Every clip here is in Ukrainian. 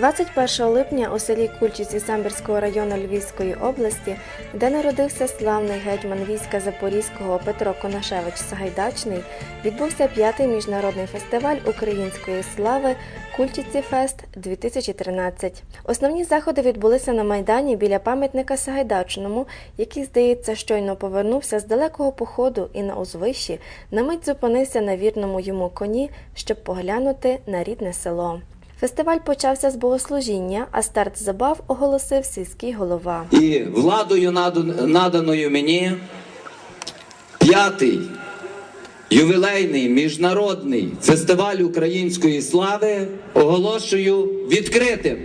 21 липня у селі Кульчиці Самбірського району Львівської області, де народився славний гетьман війська Запорізького Петро Конашевич Сагайдачний, відбувся п'ятий міжнародний фестиваль української слави Кульчиці Фест 2013. Основні заходи відбулися на майдані біля пам'ятника Сагайдачному, який, здається, щойно повернувся з далекого походу і на узвищі на мить зупинився на вірному йому коні, щоб поглянути на рідне село. Фестиваль почався з богослужіння, а старт забав оголосив сільський голова. І владою наданою мені п'ятий ювілейний міжнародний фестиваль української слави оголошую відкритим.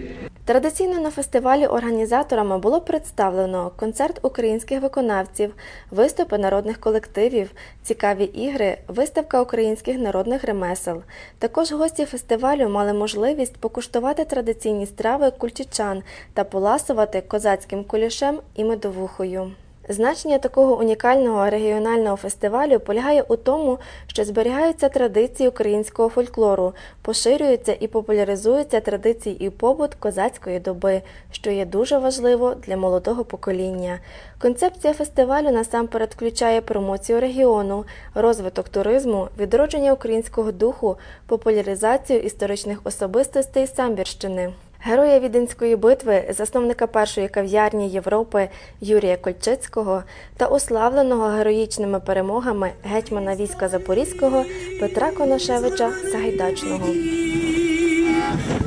Традиційно на фестивалі організаторами було представлено концерт українських виконавців, виступи народних колективів, цікаві ігри, виставка українських народних ремесел. Також гості фестивалю мали можливість покуштувати традиційні страви кульчичан та поласувати козацьким кулішем і медовухою. Значення такого унікального регіонального фестивалю полягає у тому, що зберігаються традиції українського фольклору, поширюються і популяризуються традиції і побут козацької доби, що є дуже важливо для молодого покоління. Концепція фестивалю насамперед включає промоцію регіону, розвиток туризму, відродження українського духу, популяризацію історичних особистостей Самбірщини. Героя віденської битви, засновника першої кав'ярні Європи Юрія Кольчицького та уславленого героїчними перемогами гетьмана війська Запорізького Петра Коношевича Сагайдачного.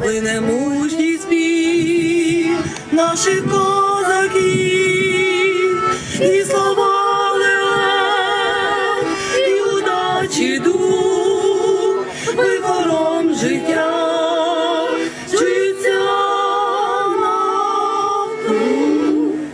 Плине мужній спів наших козаків і слова, і удачі дух, вихором життя.